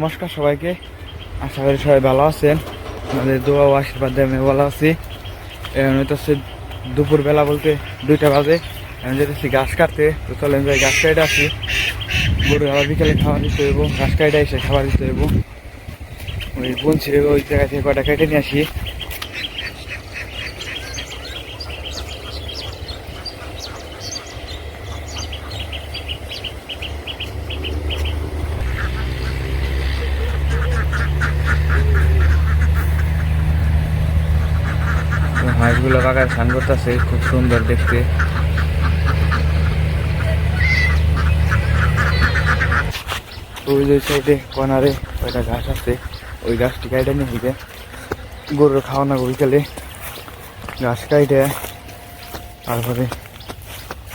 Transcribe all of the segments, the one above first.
নমস্কার সবাইকে। আশা করি সবাই ভালো আছেন। আমাদের দোয়া ও আশীর্বাদ আমি ভালো আছি। এখন হচ্ছে দুপুরবেলা বলতে দুইটা বাজে। আমি যেতেছি গাছ কাটতে। তো চলেন যাই গাছ কাটে আসি। গরু আবার বিকেলে খাবার দিতে হইব। গাছ কাটে এসে খাবার দিতে হইব। ওই বলছি ওই জায়গা থেকে কটা কেটে নিয়ে আসি। হাঁসগুলো কাকার স্নান করতেছে, খুব সুন্দর দেখতে। ওই যে সাইডে কর্নারে ওইটা গাছ আছে, ওই গাছটি কাইটে নিয়ে হইবে গরুর খাওয়ানো বিকালে গাছ কাইটে, তারপরে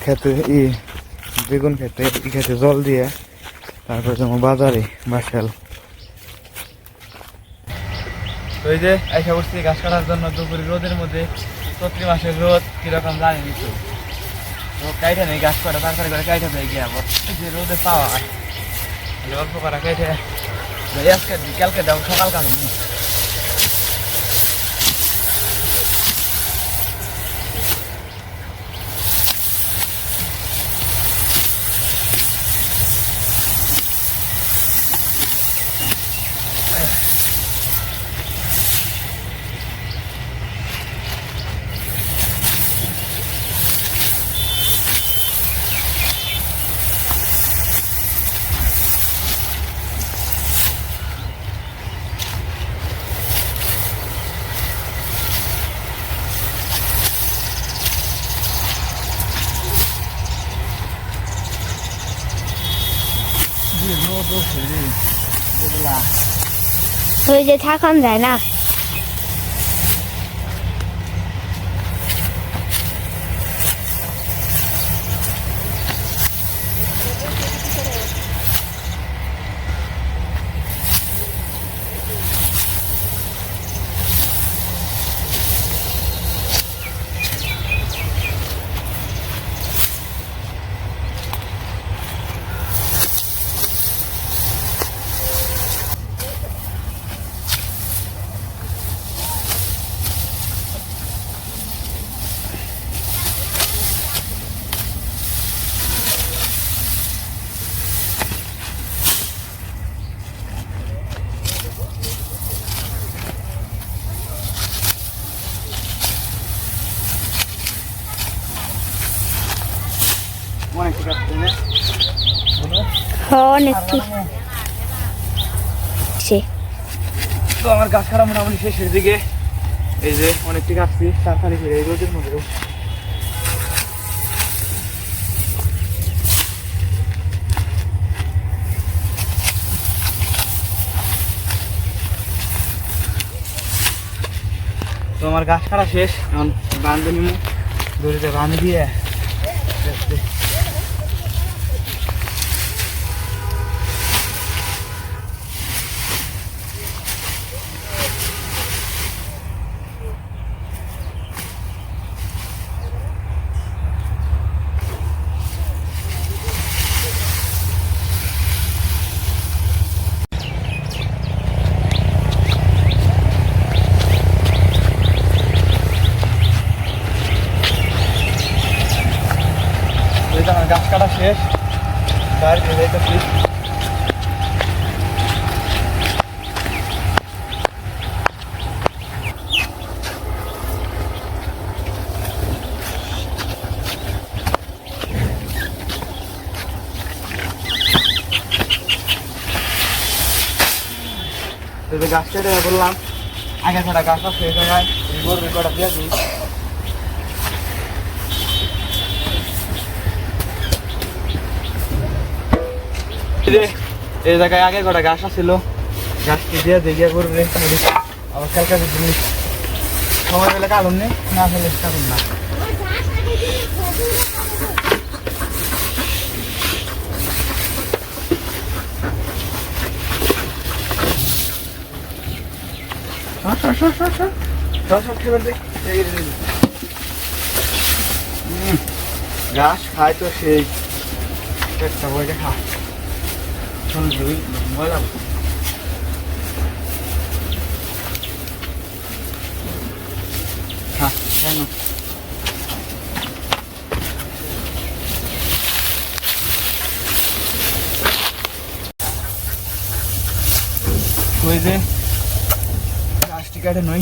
খেতে ই বেগুন খেতে খেতে জল দিয়ে, তারপরে যেমন বাজারে বাসাল তো এই যে আইসা করছি গাছ কাটার জন্য দুপুরে রোদের মধ্যে প্রতি মাসের রোদ কীরকম জানি নি তো। কাইটা নেই, গাছ কাটা তারপরে করে কাইটা যায় গিয়ে আবার যে রোদে পাওয়া। অল্প করা কাইটে। আজকে বিকালকে দাও সকাল কাল রোদ উঠছে রে রোদলা ওই যে থাকুন যায় না অনেক তো আমার গাছ কাটা মোটামুটি শেষের দিকে এই যে অনেক ঠিক আসছি তাড়াতাড়ি করে এই রোদের মধ্যে তো আমার গাছ কাটা শেষ। এখন বান্ধে নিমু। দড়িতে বাঁধ দিয়ে এই যে আমার গাছ কাটা শেষ গাড়ি দিয়ে যাইতেছি এই যে গাছ কেটে বললাম, আগে ছাড়া গাছ আছে, এই জায়গায় কটা দিয়ে দিই। এই জায়গায় আগে কটা গাছ ছিল গাছকে দিয়ে গিয়ে করবে। আবার কাল জিনিস সময় পেলে কারণ নেই না পেলে কারণ না। ঘাস খায় তো সেই, পেটটা বইটা খা son lui muelan. Ah, bueno. ওই যে প্লাস্টিক আরে নয়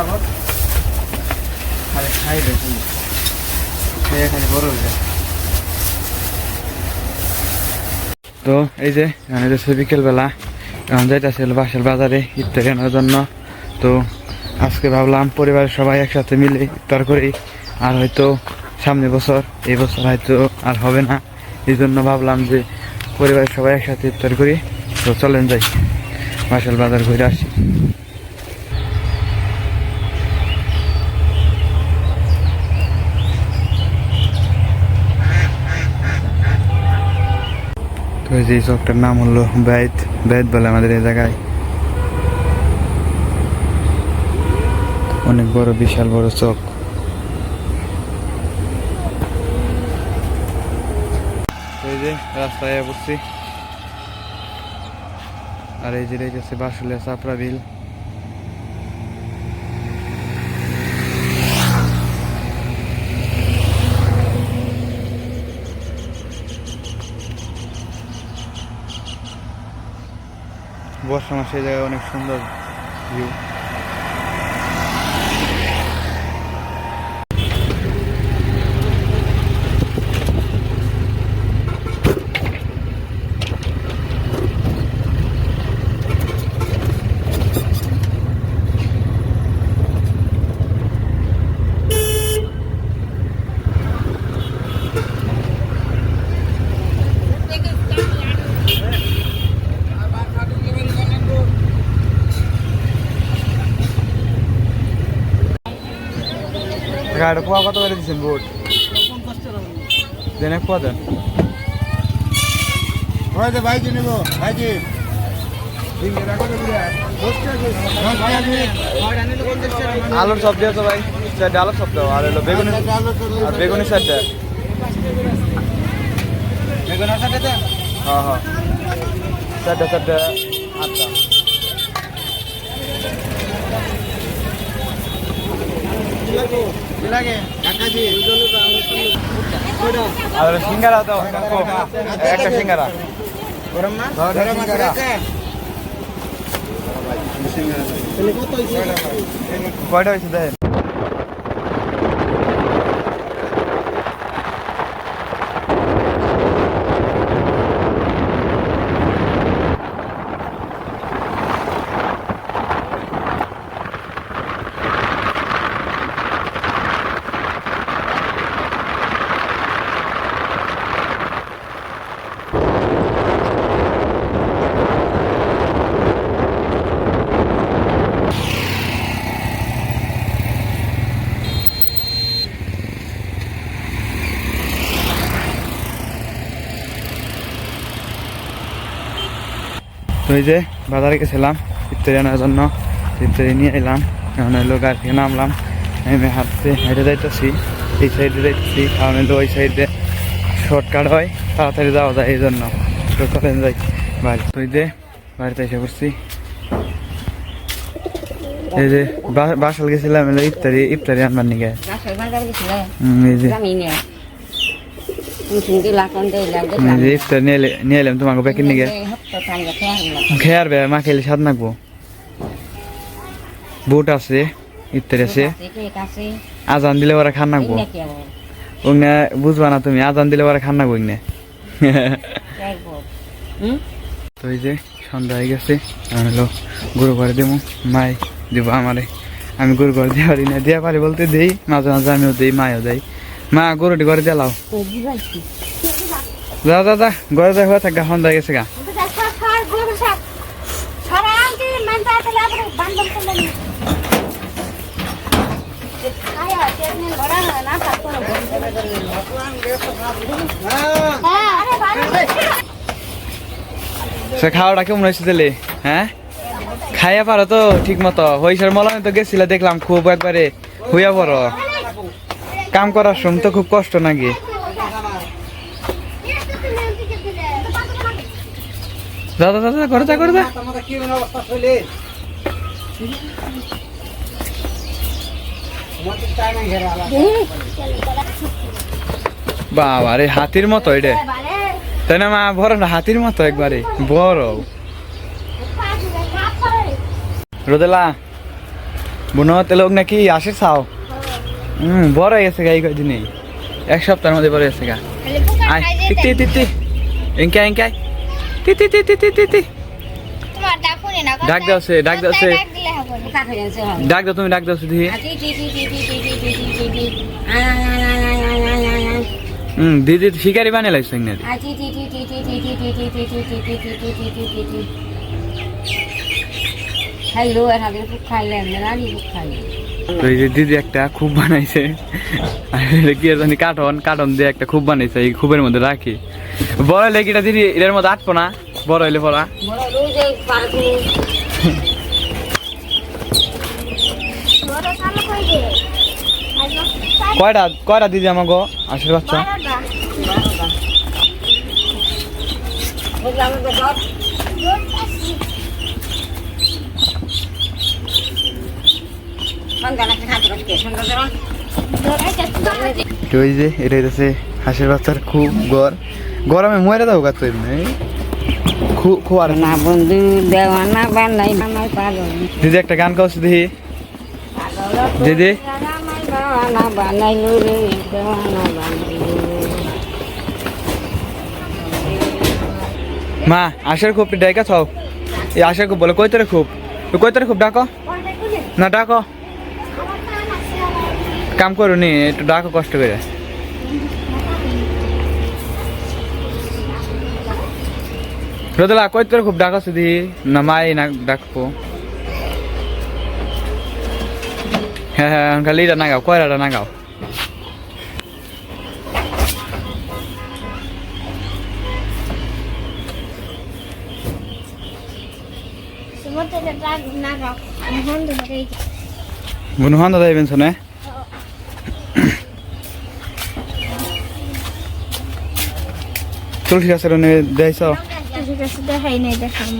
আবার খালি খাই দেখি খেয়ে খালি বড় হয়ে যায় তো এই যে এখানে যাচ্ছে বিকেলবেলা এখন যাইতেছিল বাসার বাজারে ইফতার কেনার জন্য। তো আজকে ভাবলাম পরিবারের সবাই একসাথে মিলে ইফতার করি। আর হয়তো সামনে বছর, এই বছর হয়তো আর হবে না। এই জন্য ভাবলাম যে পরিবারের সবাই একসাথে ইফতার করি। তো চলেন যাই, বাসার বাজার ঘুরে আসি। তো যে চকটার নাম হলো বেদ বেদ বলে আমাদের এই জায়গায়। অনেক বড়, বিশাল বড় চক। এই যে রাস্তায় বসছি আর এই যে রেখেছে বাসুলিয়া চাপড়া বিল। বর্ষা মাসে এই জায়গায় অনেক সুন্দর ভিউ গাড়ি পোয়া কত করে দিচ্ছেন বোট দেন এক পোয়া দেন। ভাইজি নেব ভাইজি। আলুর সবজি আছে ভাই চারটে আলুর সব দাও আর হলো বেগুনি আর বেগুনি চারটে হ্যাঁ হ্যাঁ। চারটে চারটে আটটা আর সিঙ্গারা দাও একটা সিঙ্গারা। কয়টা হয়েছে দেখেন? তো এই যে বাজারে গেছিলাম ইত্যাদি আনার জন্য ইত্যাদি নিয়ে এলাম। এখন হলো গাড়ি থেকে নামলাম। আমি হাঁটতে হেঁটে যাইতেছি। এই সাইডে যাইতেছি। কারণ হলো ওই সাইডে শর্টকাট হয় তাড়াতাড়ি যাওয়া যায় এই জন্য তো চলেন যাই বাড়ি। তো যে বাড়িতে এসে পড়ছি। এই যে বাসাল গেছিলাম ইফতারি ইফতারি আনবার হুম, এই যে আমি নিয়ে তুমি দিলা কোন দিলা এই যে বুট আছে আজান দিলে ওরা খান নাকবো। নাকি বুঝবা না তুমি, আজান দিলে ওরা খান নাকবো দেখব তো এই যে সন্ধ্যা হয়ে গেছে, আমি হলো গরু ঘরে দেবো, মাই দিব আমারে। আমি গরু ঘরে দেওয়া পারি না, দেওয়া পারি বলতে দেই, মাঝে মাঝে আমিও দেই মায়ও দেই। মা গরুটি ঘরে দেলাও যা যা যা ঘরে দেওয়া হয়ে থাকা সন্ধ্যা হয়ে গেছে গা। সে খাওয়াটা কেমন হয়েছে দিলে হ্যাঁ? খাইয়া পারো তো, ঠিক মতো। হইসার মলমে তো গেছিলে, দেখলাম খুব একবারে হইয়া পড়ো। কাম করার সময় তো খুব কষ্ট নাকি? দাদা দাদা করে যা করে যা। বাবা রে হাতির মতো এটা। তাই না, মা? বড় না, হাতির মতো একবারে। বড়। রোদেলা, বুনো তেলে ওগ নাকি, আসে চাও। হুম বড় হয়ে গেছে গা এই কদিনেই এক সপ্তাহের মধ্যে বড় গেছে গা আয় তিতি তিতি ইনকা ইনকা তিতি তিতি তিতি তি ডাক দাও সে ডাক দাও সে ডাক দাও তুমি ডাক দাও শুধু হুম দিদি শিকারি বানিয়ে লাগছে না হ্যালো আর আগে খুব খাইলেন রানি খুব খাইলেন তো যে দিদি একটা খুব বানাইছে। কি জানি কার্টন কার্টন দিয়ে একটা খুব বানাইছে, এই খুবের মধ্যে রাখি। বড় হলে কিটা দিদি এর মধ্যে আটবো না? বড় হইলে পড়া। কয়টা কয়টা দিদি আমাকে আশীর তো ওই যে এটা হইতেছে হাঁসের বাচ্চার খুব গড়। গরমে মরে দাও গা তো এমনি। খুব খুব আর না বন্ধু দেওয়ানা বানাই বানাই পাগল। দিদি একটা গান দেখি দিদি দেওয়ানা বানাইলো রে দেওয়ানা বানাইলো মা আশার খুব ডাইকা ছাও এই আশার খুব বলে কইতরে খুব? তো কইতরে খুব ডাকো। না ডাকো। কাম করো নি একটু ডাকো কষ্ট করে। রোদলা কইতরে খুব ডাকো শুধু না মাই না ডাকবো। হ্যাঁ হ্যাঁ খালি এটা না গাও কয়রাটা না গাও সুমতে না গাও হন ধরে বুনু হান দাদা ইবেন শোনে। তুলসী গাছের দেখাইছ? দেখাই নাই দেখার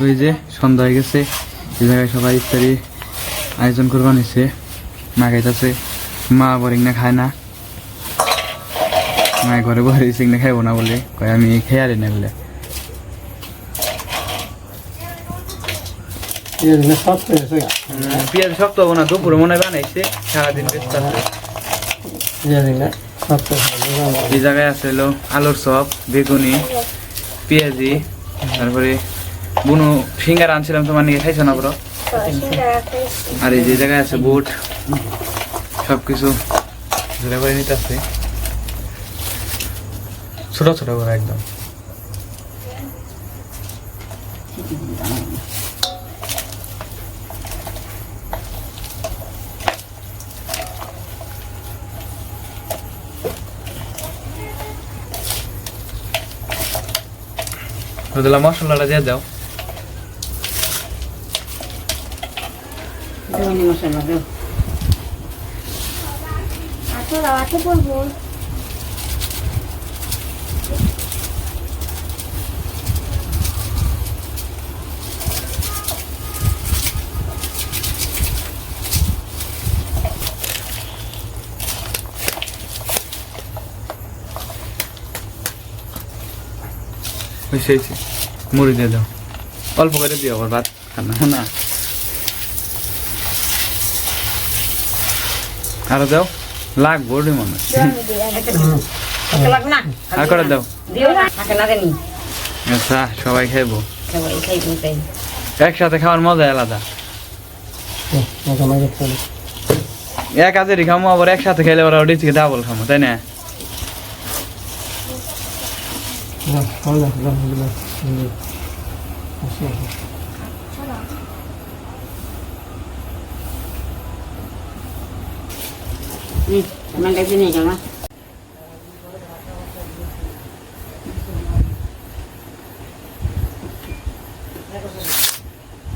ওই যে সন্ধ্যা হয়ে গেছে এই জায়গায় সবাই ইফতারি আয়োজন করবা নিছে। মা খাইতেছে মা বরিং না খায় না। মা ঘরে বসে সিং না খাইবো না বলে। কয় আমি খেয়ালি না বলে। পেঁয়াজ শক্ত হব না দুপুরে মনে বানাইছে সারাদিন ব্যস্ত এই জায়গায় আছে হলো আলুর চপ বেগুনি পেঁয়াজি তারপরে বুনো ফিঙ্গার আনছিলাম তোমার নিয়ে, খাইছো না বড় আর এই যে জায়গায় আছে বুট, সবকিছু করে নিতে আসছে ছোট ছোট করে একদম। মশলাটা দিয়ে দাও। ধনে মশলা আচ্ছা রাতে পড়ব হয়েছে মুড়ি দিয়ে দাও। অল্প করে দিও, আবার ভাত খানা না। আরও দাও। লাগবো মনে আর করে দাও? আচ্ছা সবাই খাইবো। একসাথে খাওয়ার মজা আলাদা। এক হাজারই খামো, আবার একসাথে খেলে ওরা ওটি থেকে ডাবল খামো, তাই না? হুম আমার কাছে নিয়ে যাও না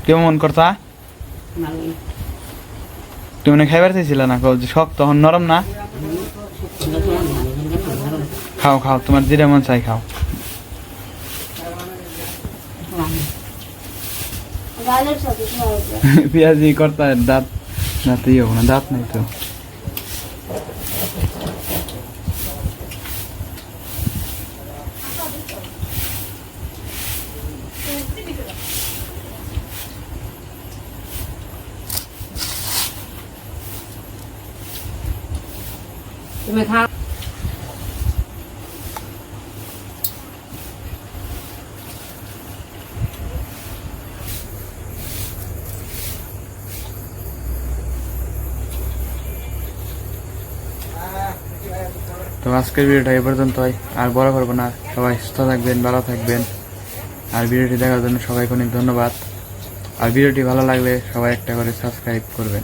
কেমন করতা? তুমি না খাইবার চাইছিলে না? যে শক্ত তখন নরম না? খাও খাও তোমার যেটা মন চাই খাও। পেঁয়াজি করতা দাঁত দাঁত ইয়ে না দাঁত নাই তো। তো আজকের ভিডিওটা এই পর্যন্ত হয় আর বড় করব না। সবাই সুস্থ থাকবেন, ভালো থাকবেন। আর ভিডিওটি দেখার জন্য সবাইকে অনেক ধন্যবাদ। আর ভিডিওটি ভালো লাগলে সবাই একটা করে সাবস্ক্রাইব করবেন।